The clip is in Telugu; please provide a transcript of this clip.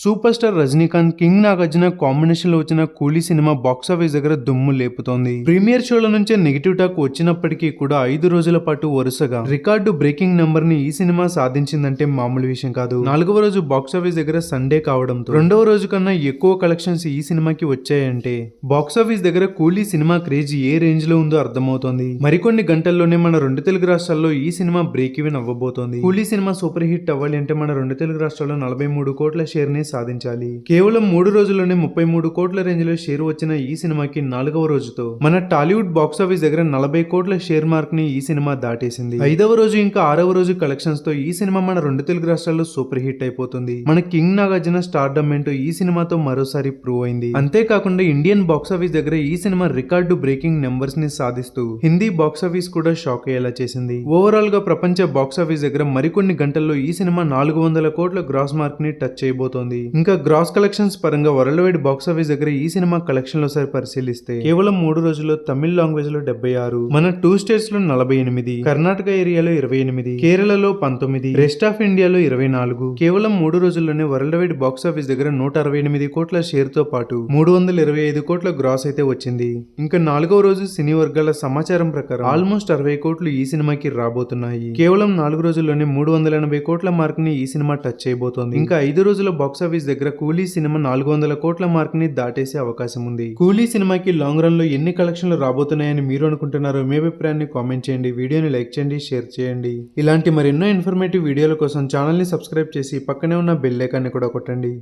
Super star Rajinikanth king Nagarjuna కాంబినేషన్లో వచ్చిన కూలీ సినిమా బాక్స్ ఆఫీస్ దగ్గర దుమ్ము లేపుతోంది. ప్రీమియర్ షోల నుంచే నెగిటివ్ టాక్ వచ్చినప్పటికీ కూడా ఐదు రోజుల పాటు వరుసగా. రికార్డు బ్రేకింగ్ నెంబర్ని ఈ సినిమా సాధించిందంటే మామూలు విషయం కాదు. నాలుగవ రోజు బాక్స్ ఆఫీస్ దగ్గర సండే కావడంతో రెండవ రోజు కన్నా ఎక్కువ కలెక్షన్స్ ఈ సినిమాకి వచ్చాయంటే బాక్స్ ఆఫీస్ దగ్గర కూలీ సినిమా క్రేజ్ ఏ రేంజ్లో ఉందో అర్థమవుతోంది. మరికొన్ని గంటల్లోనే మన రెండు తెలుగు రాష్ట్రాల్లో ఈ సినిమా బ్రేక్ ఈవెన్ అవ్వబోతోంది. కూలీ సినిమా సూపర్ హిట్ అవ్వాలి అంటే మన రెండు తెలుగు రాష్ట్రాల్లో నలభై మూడు కోట్ల షేర్ సాధించాలి. కేవలం మూడు రోజుల్లోనే ముప్పై మూడు కోట్ల రేంజ్లో షేర్ వచ్చిన ఈ సినిమాకి నాలుగవ రోజుతో మన టాలీవుడ్ బాక్స్ ఆఫీస్ దగ్గర నలభై కోట్ల షేర్ మార్క్ని ఈ సినిమా దాటేసింది. ఐదవ రోజు ఇంకా ఆరవ రోజు కలెక్షన్స్తో ఈ సినిమా మన రెండు తెలుగు రాష్ట్రాల్లో సూపర్ హిట్ అయిపోతుంది. మన కింగ్ నాగార్జున స్టార్డమ్ ఏంటో ఈ సినిమాతో మరోసారి ప్రూవ్ అయింది. అంతేకాకుండా ఇండియన్ బాక్స్ ఆఫీస్ దగ్గర ఈ సినిమా రికార్డు బ్రేకింగ్ నెంబర్స్ని సాధిస్తూ హిందీ బాక్స్ ఆఫీస్ కూడా షాక్ అయ్యేలా చేసింది. ఓవరాల్గా ప్రపంచ బాక్స్ ఆఫీస్ దగ్గర మరికొన్ని గంటల్లో ఈ సినిమా నాలుగు వందల కోట్ల గ్రాస్ మార్క్ని టచ్ చేయబోతోంది. ఇంకా గ్రాస్ కలెక్షన్స్ పరంగా వరల్డ్ వైడ్ బాక్స్ ఆఫీస్ దగ్గర ఈ సినిమా కలెక్షన్లో సరి పరిశీలిస్తే కేవలం మూడు రోజుల్లో తమిళ లాంగ్వేజ్లో డెబ్బై ఆరు మన టూ స్టేట్స్లో నలభై ఎనిమిది కర్ణాటక ఏరియాలో ఇరవై ఎనిమిది కేరళలో పంతొమ్మిది రెస్ట్ ఆఫ్ ఇండియాలో ఇరవై నాలుగు కేవలం మూడు రోజుల్లోనే వరల్డ్ వైడ్ బాక్స్ ఆఫీస్ దగ్గర నూట అరవై ఎనిమిది కోట్ల షేర్తో పాటు మూడు వందల ఇరవై ఐదు కోట్ల గ్రాస్ అయితే వచ్చింది. ఇంకా నాలుగవ రోజు సినీ వర్గాల సమాచారం ప్రకారం ఆల్మోస్ట్ అరవై కోట్లు ఈ సినిమాకి రాబోతున్నాయి. కేవలం నాలుగు రోజుల్లోనే మూడు వందల ఎనభై కోట్ల మార్క్ని ఈ సినిమా టచ్ చేయబోతోంది. ఇంకా ఐదు రోజుల బాక్స్ ఆఫీస్ దగ్గర కూలీ సినిమా నాలుగు వందల కోట్ల మార్క్ని దాటేసే అవకాశం ఉంది. కూలీ సినిమాకి లాంగ్ రన్లో ఎన్ని కలెక్షన్లు రాబోతున్నాయని మీరు అనుకుంటున్నారో మీ అభిప్రాయాన్ని కామెంట్ చేయండి. వీడియోని లైక్ చేయండి షేర్ చేయండి. ఇలాంటి మరెన్నో ఇన్ఫర్మేటివ్ వీడియోల కోసం ఛానల్ని సబ్స్క్రైబ్ చేసి పక్కనే ఉన్న బెల్ ఐకాన్ని కూడా కొట్టండి.